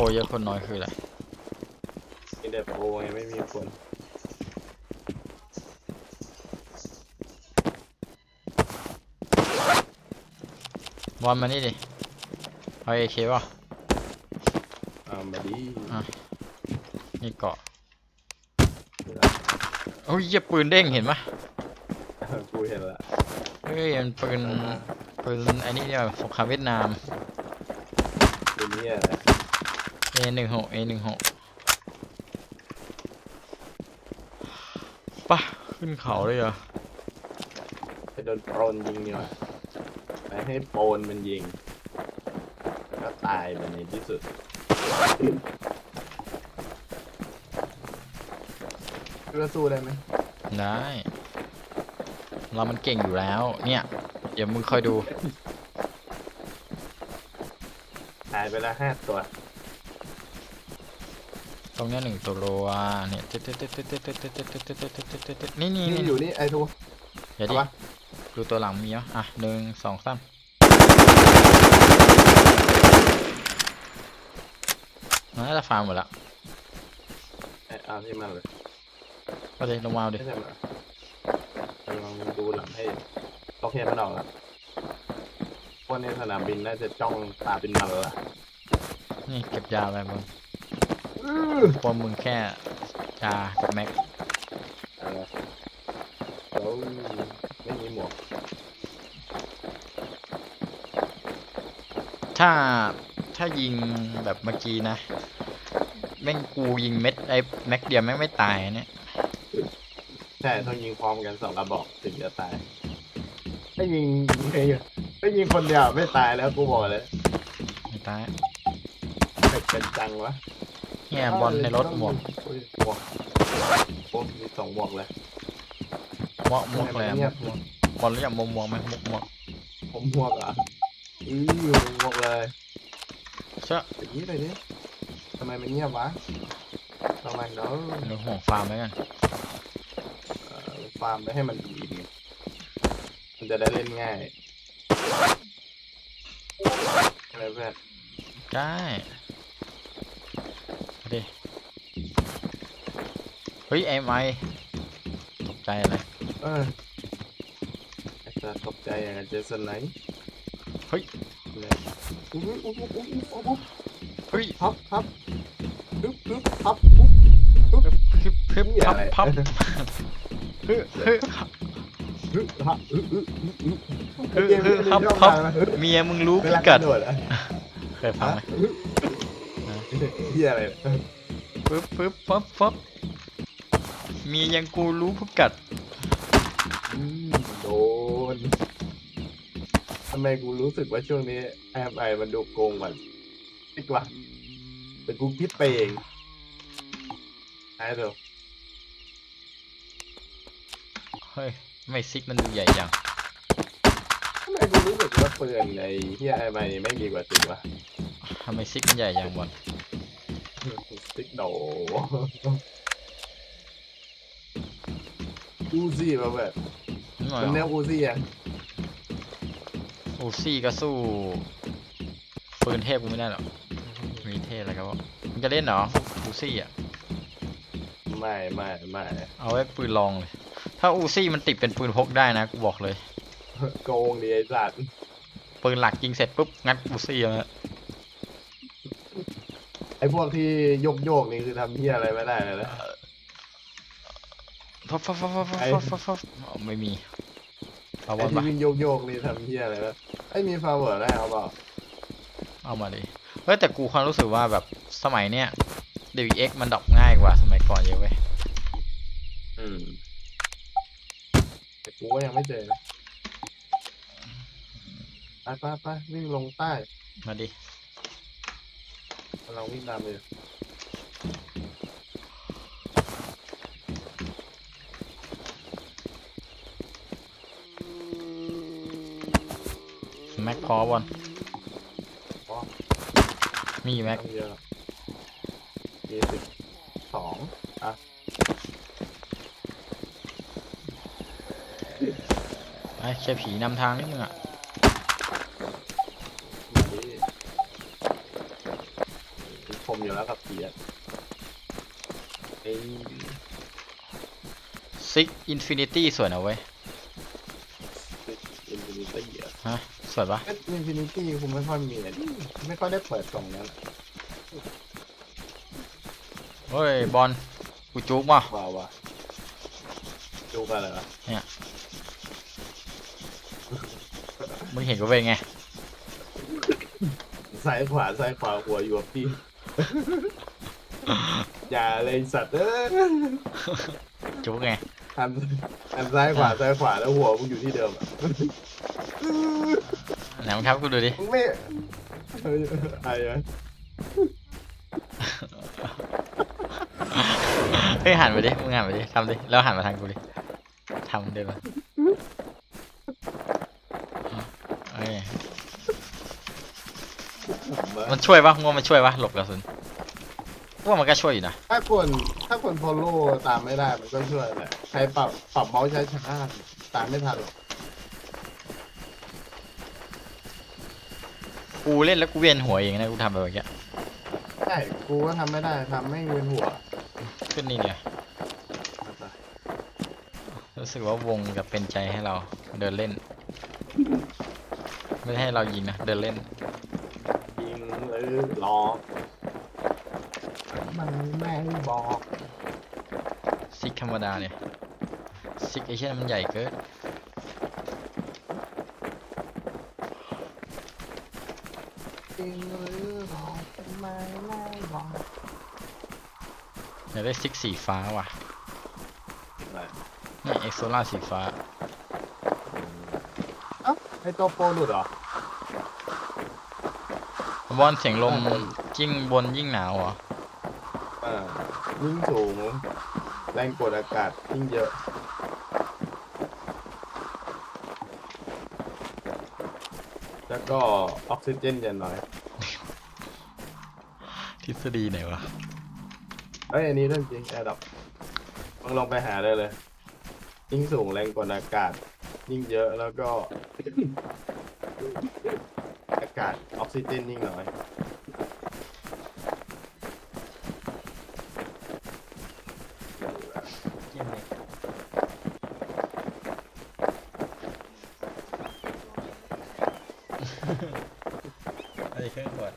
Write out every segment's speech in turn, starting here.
รเยอะคนน้อยคืออะไรมีแต่โปรไงไม่มีคนบอลมานี่ดิเอาเอเคป่ะอ่ามาดีอะนี่เกาะโอ้ยเหี้ยปืนเด้งเห็นปะกูเห็นละเฮ้ยมันปืนปืนไอ้นี่เนี่ยสงครามเวียดนามตัวนี้อะไร A หนึ่งหก A หนึ่งหกปะขึ้นเขาเลยเหรอไปโดนโปรนยิงดีกว่าไปให้โปรนมันยิงแล้วก็ตายไปในที่สุดเรือสู้ได้ไหมได้ เรามันเก่งอยู่แล้ว เนี่ย เดี๋ยวมึงคอยดู ตายไปละห้าตัวต รงเนี้ยหนึ่งตัวเนี่ยตึ๊ดตึ๊ดตึ๊ดตึ๊ดตึ๊ดตึ๊ดตึ๊ดตึ๊ดตึ๊ดตึ๊ดตึ๊ดตึ๊ดตึ๊ดตึ๊ดนี่นี่นี่นี่อยู่นี่ไอ้ทูเดี๋ยวดิเอาปะดูตัวหลังมีเหรออะหนึ่งสองสามน่าจะฟาร์มหมดละไอ้อาร์ที่มันเลยก็เลยลงมาเอาดิไม่ใช่มาลองดูหลังให้โอเคมันออกแล้วพวกในสนามบินน่าจะจ้องตาเป็นมันละนี่เก็บยาไปมึง พวกมึงแค่ยากับแม็กอะไรแล้วไม่มีหมวกถ้าถ้ายิงแบบเมื่อกี้นะ แม่งกูยิงเม็ดไอ้แม็กเดียวแม่งไม่ตายเนี่ยใช่ต้องยิงพร้อมกันสองกระบอกถึงจะตายให้ยิงใครอยู่ถ้ายิงคนเดียวไม่ตายแล้วกูบอกเลย ไม่ตายเผ็ดเป็นจังวะ เนี่ยบอลในรถหมวกอุ้ยหมวกโอ้มีสองหมวกเลยหมวกหมวกเลยอะหมวกหมวกบอลรู้จักหมวกหมวกไหมหมวกหมวกผมหมวกเหรอะอือหมวกเลยเชื่ออย่างนี้เลยดิทำไมมันเงียบวะทำไมเนาะเดี๋ยวห่วงฟาร์มไว้กันเอ่อฟาร์มไม่ให้มันอิ่มมันจะได้เล่นง่ายอะไรเพื่อนได้ ดิเฮ้ยไอ้ไม้ตกใจอะไรเออไอ้จะตกใจอย่างกับเจสันไหนเฮ้ยเลยอุ๊ยอุ๊ยอุ๊ยอุ๊ยอุ๊ยอุ๊ยเฮ้ยพับพับปึ๊บปึ๊บพับปุ๊บพึบพึบเหี้ยพับอะไรพับฮึฮึฮึฮะอึอึอึอึฮึเกมฮึนี้พับชอบพับมานะฮึเมียมึงรู้เวพิลากัดกระโดดอะเคยฟังไหมฮึ เฮียอะไรปึ๊บปึ๊บพับพับเมียยังกูรู้พิกัด อืมโดนทำไมกูรู้สึกว่าช่วงนี้แอมไอมันดูโกงกว่าอีกว่าแต่กูคิดไปเองไอ้เถอะเฮ้ย ไม่ซิกมันดูใหญ่ยังทำไมกูรู้สึกว่าปืนในเฮียไอไมไม่ดีกว่าจริงวะทำไมซิกมันใหญ่ยังบอลส ติ๊กโดอูซี่มาแบบนี่หน่อยมันเหรเรียอกอูซี่อะอูซี่ก็สู้ปืนเทพกูไม่ได้หรอกมีเทพอะไรก็ว่ามึงจะเล่นเหรออูซี่อะ ไม่ไม่ไม่เอาไว้ปืนลองเลย ถ้าอูซี่มันติดเป็นปืนพกได้นะกูบอกเลย โกงดีไอ้สัตว์ปืนหลักยิงเสร็จปุ๊บงัดอูซี่เอาฮะ ไอ้พวกที่โยกโยกๆนี่คือทำเฮียอะไรไม่ได้เลยนะ ฟับฟับฟับฟับฟับไอ้ ฟับฟับฟับอ๋อไม่มีเอาไอ้อลที่มาวิ่งโยกโยกๆนี่ทำเฮียอะไรวะไอ้มีฟาเวอร์ได้เอาเปล่าเอามาดิเฮ้ยแต่กูความรู้สึกว่าแบบสมัยเนี้ย DVX มันดรอปง่ายกว่าสมัยก่อนเยอะเว้ยอืมแต่กูก็ยังไม่เจอนะไปไปไปวิ่งลงใต้มาดิ เราวิ่งตามไปอยู่แม็กพอบอลอ๋อมีแม็กต้องเยอะยี่สิบสองอะไอ้แค่ผีนำทางนิดนึงอะ นี่ผม อยู่แล้วกับเพียไอ้ซิกอินฟินิตี้สวยนะเว้ยอินฟินิตี้อะฮะสวยปะอินฟินิตี้คุณไม่ค่อยมีอะไม่ค่อยได้เปิดกล่องนั้นอะเฮ้ย บอลกูจุกว่ะว้าวว่ะดูกันเลยเหรอมึงเห็นกูเป็นไงซ้ายขวาซ้ายขวาหัวอยู่กับพี่ อย่าเลยสัตว์เอ้ยจุกไงอันอันซ้ายขวาซ้ายขวาแล้วหัวมึงอยู่ที่เดิมอะไหนมึงทับกูดูดิมึงไม่เฮ้ยอะไรวะเฮ้ยหันไปดิมึงหันไปดิทำดิแล้วหันมาทางกูดิทำเดินมาเอ้ย มันช่วยปะงวมันช่วยปะหลบกระสุนกูว่ามันก็ช่วยอยู่นะถ้าคนถ้าคนฟอลโล่ตามไม่ได้มันก็ช่วยแหละใครปรับปรับเมาส์ช้าๆตามไม่ทันหรอกกูเล่นแล้วกูเวียนหัวเองนะกูทำแบบเนี้ยใช่กูก็ทำไม่ได้ทำไม่เวียนหัวขึ้นนี่เนี่ยรู้สึกว่าวงจะเป็นใจให้เราเดินเล่น ไม่ได้ให้เรายิงนะเดินเล่นยิง หรือหลอกมันไม่บอกซิกธรรมดาเนี่ยซิกไอเช่นมันใหญ่เกินจริงหรือหลอกทำไมไม่บอกอยากได้ซิกสีฟ้าว่ะนี่เอ็กโซล่าสีฟ้าเอ้าไอตัวโปรหลุดเหรอ บอลเสียงลมยิ่งบนยิ่งหนาวเหรออ่ายิ่งสูง แรงกดอากาศยิ่งเยอะ แล้วก็ออกซิเจนจะน้อย ทฤษฎีไหนวะเอ้ยอันนี้เรื่องจริงแอร์ดับลองลองไปหาได้เลย ยิ่งสูงแรงกดอากาศ ยิ่งเยอะแล้วก็ อากาศ ออกซิเจนยิ่งน้อยอะไรเครื่องกด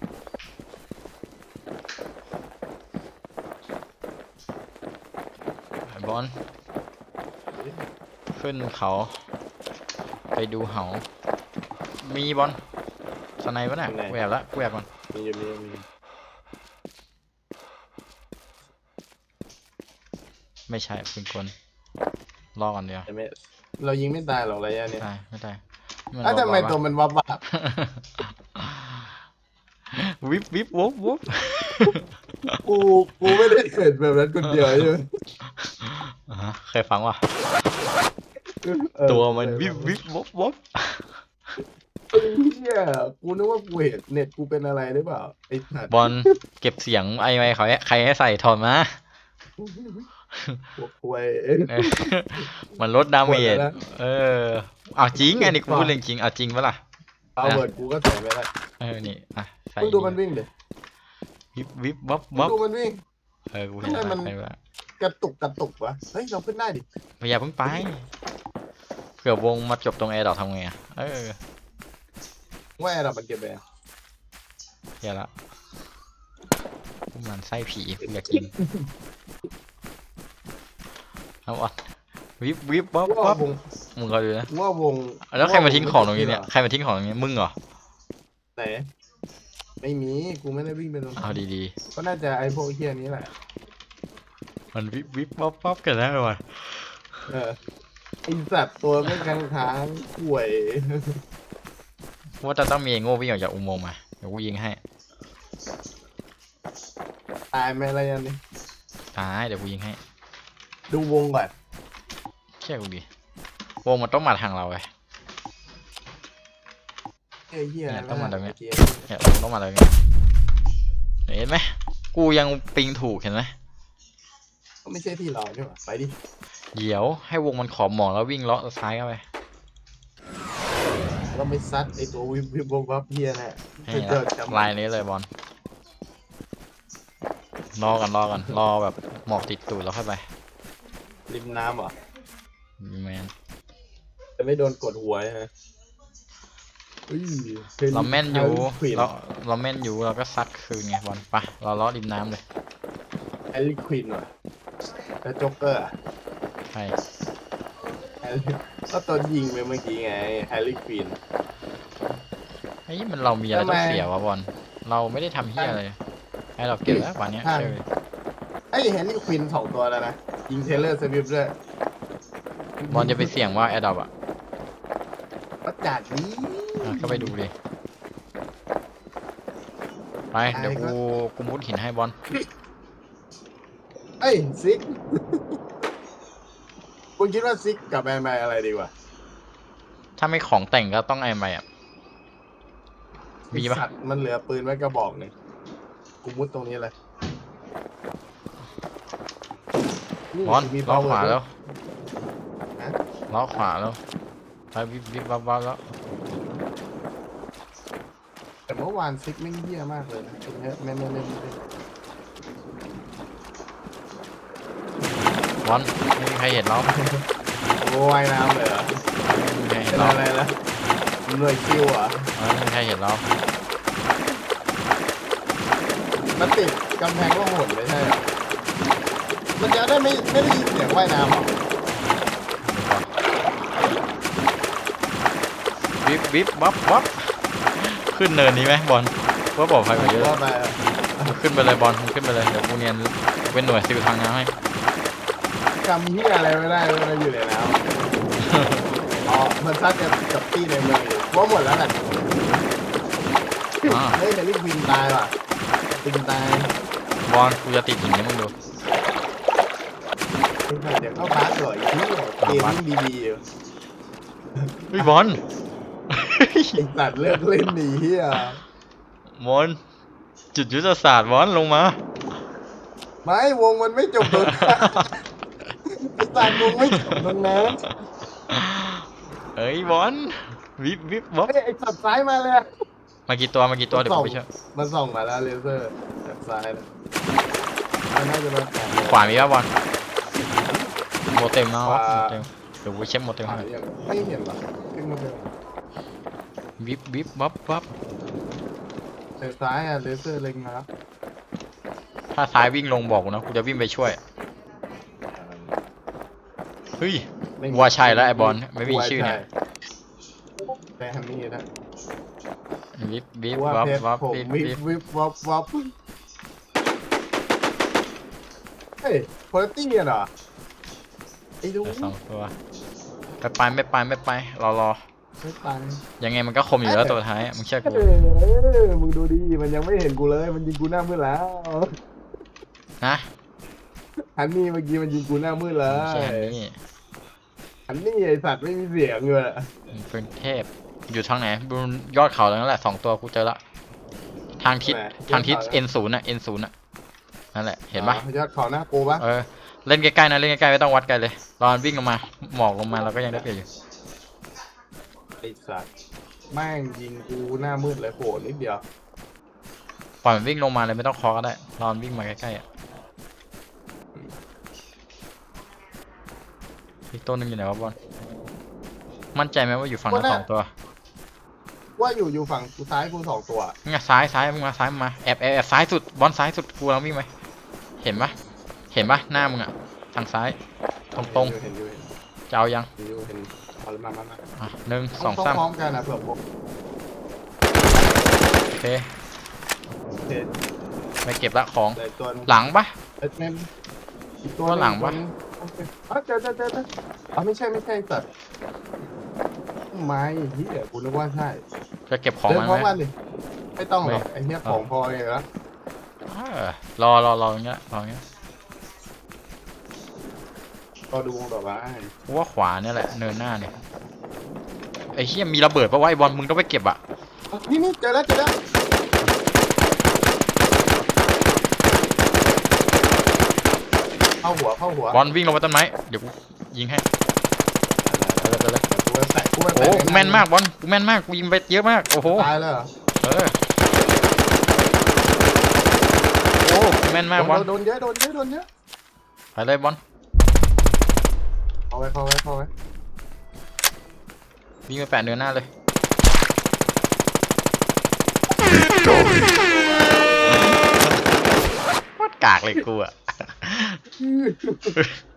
บอลขึ้นเขา ไปดูเหา มีบอล สไนปะเนี่ยไหนแหวบละแหวบก่อนมีอยู่มีอยู่มีไม่ใช่เป็นคนรอก่อนเดียวแต่ไม่เรายิงไม่ตายหรอกระยะไม่เนี้ยได้ไม่ได้นอ้าวทำไมเบาๆตัวมันวับวับวิบวิบวุบวุบกูกูไม่ได้เห็นแบบนั้นคนเดียวใช่ไหมอ่าฮะเคยฟังว่ะเออตัวมันวิบวิบวุบวุบ ไอ้เหี้ยกูนึกว่ากูเห็นเน็ตกูเป็นอะไรหรือเปล่าไอ้สัตว์บอลเก็บเสียงไอ้ไว้เขาให้ใครให้ใส่ถอนมาพวกควย เออมันลดดาเมหมดจแล้วนะเออ เอาจริง อันนี้กูพูดเรื่องจริง เอาจริงปะล่ะ เอาเวิร์ดกูก็ใส่ไม่ได้เออ นี่ อะ ใส่มึงดูมันวิ่งดิวิบวิบวับมึงวับดูมันวิ่ง เออ กูเห็นทำไมแล้วมันไปละกระตุกกระตุกวะ เฮ้ย เราขึ้นได้ดิอย่าเพิ่งไป เผื่อวงมาจบตรงแอร์ดอกทำไงอะเออ ว่าแอร์เรามันเก็บไปอะเฮียละพวกมันไส้ผีกูอยากกินเอาอะวิบวิบวับกูวัว่าบวงมึงก็ดูนะกูว่าวงแล้วใครมาทิ้งของตรงนี้กูเนี่ยว่าใครมาทิ้งของตรงนี้มึงเหรอไหนไม่มีกูไม่ได้วิ่งไปตรงนั้เอานดีก็น่าจะไอ้พวกเฮียนี้แหละ ๆมันวิบวิบวับวับกันได้ไหมเออไอสัตว์ตัวไม่ค้างค้างป่วย ว่าจะต้องมีไอ้โง่วิ่งออกจากอุโมงค์มา เดี๋ยวกูยิงให้ ตายไหมอะไรยันนี่ตาย เดี๋ยวกูยิงให้ ดูวงก่อนเชื่อกูดิ วงมันต้องมาทางเราไง เฮียเฮียเนี่ยต้องมาตรงเนี้ยเหี้ยเนี่ยวงต้องมาเลยเห็นไหมกูยังปิงถูกเห็นไหมก็ไม่ใช่ที่เราใช่ปะไปดิ เดี๋ยวให้วงมันขอบหมองแล้ววิ่งเลาะซ้ายเข้าไป เราไม่ซัดไอตัววิบวิบวับวับเฮียแหละให้ไปเจอจำลายนี้เลยบอลรอก่อนรอก่อนรอแบบหมอกติดตูดแล้วค่อยไปริมน้ำเหรอแมนจะไม่โดนกดหัวใช่ไหมอุ้ยเราแม่นอยู่ควีนเราเราแม่นอยู่เราก็ซัดคืนไงบอลไปเราล้อริมน้ำเลยแฮร์รี่ควินว่ะแล้วโจ๊กเกอร์อะใช่แฮร์รี่ ก็ตัวยิงไปเมื่อกี้ไงแฮร์รี่ควินไอ้ยมันเรามีอะไรทำไมต้องเสียวะบอลเราไม่ได้ทำเฮียอะไรให้เราเก็บแล้ววันเนี้ยใช่เชื่อเลยไอ้แฮร์รี่ควินสองตัวแล้วนะ ยิงเทเลอร์สวิฟด้วยบอลจะไปเสี่ยงว่าแอดดับอะประจัดนี้อะก็ไปดูดิไปเดี๋ยวไอ้ก็กูกูมุดหินให้บอลเอ้ยซิก คุณคิดว่าซิกกับแมนแมนอะไรดีกว่าถ้าไม่ของแต่งก็ต้องไอ้ไปอะมีปะสัตว์มันเหลือปืนไว้กระบอกหนึ่งกูมุดตรงนี้เลยบอลมีล้อ power ขวาแล้วฮะล้อขวาแล้วไปวิบวิบวับวับแล้ว แต่เมื่อวานซิกไม่งเหี้ยมากเลยนะตรงเนี้ยแม่นเล่นเล่น บอลไม่มีใครเห็นเราโอ้ยน้ำเลยเหรอไม่มีใครเห็เป็นนเราอะไรนะหน่วยคิวเหรอะเออไม่มีใครเห็นเรามันติดกำแพงก็โหดไม่ใช่เหรอมันจะได้ไม่ไม่ได้ยินเสียงว่ายน้ำเหรอวิบวิบวับวับขึ้นเนินนี้ไหมบอลว่าบอกใครไปเยอะรอดไปเหรอขึ้นไปเลยบอลมึงขึ้นไปเลยเดี๋ยวกูเนียนเป็นหน่วยซิลทางน้ำให้ จำเหี้ยอะไรไม่ได้เลยมันอยู่ในน้ำอ๋อมันซัดกับกับที่ในเมืองอยู่ว่าหมดแล้วแหละอ่าเฮ้ยแฮร์รี่ควินตายว่ะติงตายบอลกูจะติดหินนี่มึงดูเดี๋ยวเข้าพาร์ทก่อนที่เกมมันดีๆอยู่เฮ้ยบอลไอ้สัตว์เลิกเล่นดีเฮียบอลจุดยุทธศาสตร์บอลลงมา ไม่วงมันไม่จบตรงนั้น ไอ้สัตว์วงไม่จบตรงนั้นเฮ้ยบอลวิบวิบวับเฮ้ยไอ้สัตว์ซ้ายมาเลยอะมากี่ตัวมากี่ตัวเดี๋ยวกูไปช่วยมันส่องมาแล้วเลเซอร์จากซ้ายนะมันน่าจะมาแข่งขวามีป่ะบอลโมเต็มเนาะขวาโมเต็มเดี๋ยวกูเช็คโมเต็มขวาให้ยังไม่เห็นหรอขึ้นมาเลยวิบวิบวับวับแต่ซ้ายอะเลเซอร์เล็งมาแล้วถ้าซ้ายวิ่งลงบอกกูนะกูจะวิ่งไปช่วยเฮ้ยไม่มีว่าใช่แล้วไอ้บอลไม่มีชื่อเนี่ยใช่แฮมมี่นะวิบวิบว่าวับเพชรวับผมวิบวิวิบบวิบวับวับเฮ้ยคุณภาพเนี่ยเหรอไอ้ดูเหลือสองตัวไปไปไม่ไปไม่ไปรอรอไม่ตังยังไงมันก็คมอยู่แล้วตัวท้ายอะมึงเชื่อเอกูอมึงดูดิมันยังไม่เห็นกูเลย มันยิงกูหน้ามืดแล้วนะฮันนี่เมื่อกี้มันยิงกูหน้ามืดเลไม่ใช่ย อันนี้ฮันนี่ไอสัตว์ไม่มีเสียงเลยมันเป็นเทพอยู่ทางไหนบนยอดเขาตรงนั้นแหละสองตัวกูเจอละ ทางทิศทางทิศ N ศูนย์อะ N ศูนย์อะนั่นแหละเห็นปะอ๋อยอดเขาหน้ากูปะเออเล่นใกล้ๆนะเล่นใกล้ๆไม่ต้องวัดไกลเลยรอมันวิ่งลงมาหมอกลงมาเราก็ยังได้เปรียบอยู่ไอสัตว์แม่งยิงกูหน้ามืดเลยโผล่นิดเดียวปล่อยมันวิ่งลงมาเลยไม่ต้องเคอก็ได้รอมันวิ่งมาใกล้ๆอะ อีกตัวหนึงอยู่ไหนวะบอลมั่นใจไหมว่าอยู่ฝั่งนั้นสองตัวว่าอยู่อยู่ฝั่งกูซ้ายกูสองตัวนี่ซ้ายซ้ายมึงมาซ้ายมึงมาแอบแอบแอบซ้ายสุดบอลซ้ายสุดกูเราวิ่งไหมเห็นปะเห็นปะหน้ามึงอะทางซ้าย ตรงตรงเห็นอยู่เห็นๆจะเอายังอยู่เห็นอยู่เห็นเอามามามาอะหนึ่งสต้องสามพร้อมกันนะเผื่อผมโอเคเห็นไม่เก็บละของเลยตัวนึงหลังปะ เอ็ดเมนอีกตัวตัวหลังปะนึ่โอ เคอ๋อเจอเจอเจอเจออ๋อไม่ใช่ไม่ใช่สัตว์ไม่เฮียกูนึกว่าใช่จะเก็บของเดินมันพร้อมไหม กันดิไม่ต้องหรอกไม่ ไอ้เนี้ยของพอเองแล้วเออรอรอรออย่างเงี้ยรออย่างเงี้ยก็ดูต่อไปกูว่าขวาเนี่ยแหละเนินหน้าเนี่ยไอ้เหี้ยมีระเบิดปะวะไอ้บอลมึงต้องไปเก็บอะ นี่นี่เจอแล้วเจอแล้ว ข้าหัวเข้าหัวบอลวิ่งลงไปต้นไม้ เดี๋ยวยิงให้โอ้กูแมนมากบอลกูแมนมากกูยิงไปเยอะมาก โอ้โห ตายแลยเหรอเออ โอ้กูแมนมากบอลโดนเยอะโดนเยอะโดนเยอะไปเลยบอลพอไว้พอไว้พอไว้วิ่งไปแปะเนื้อหน้าเลยโคตรกากเลยกูอะ aqui.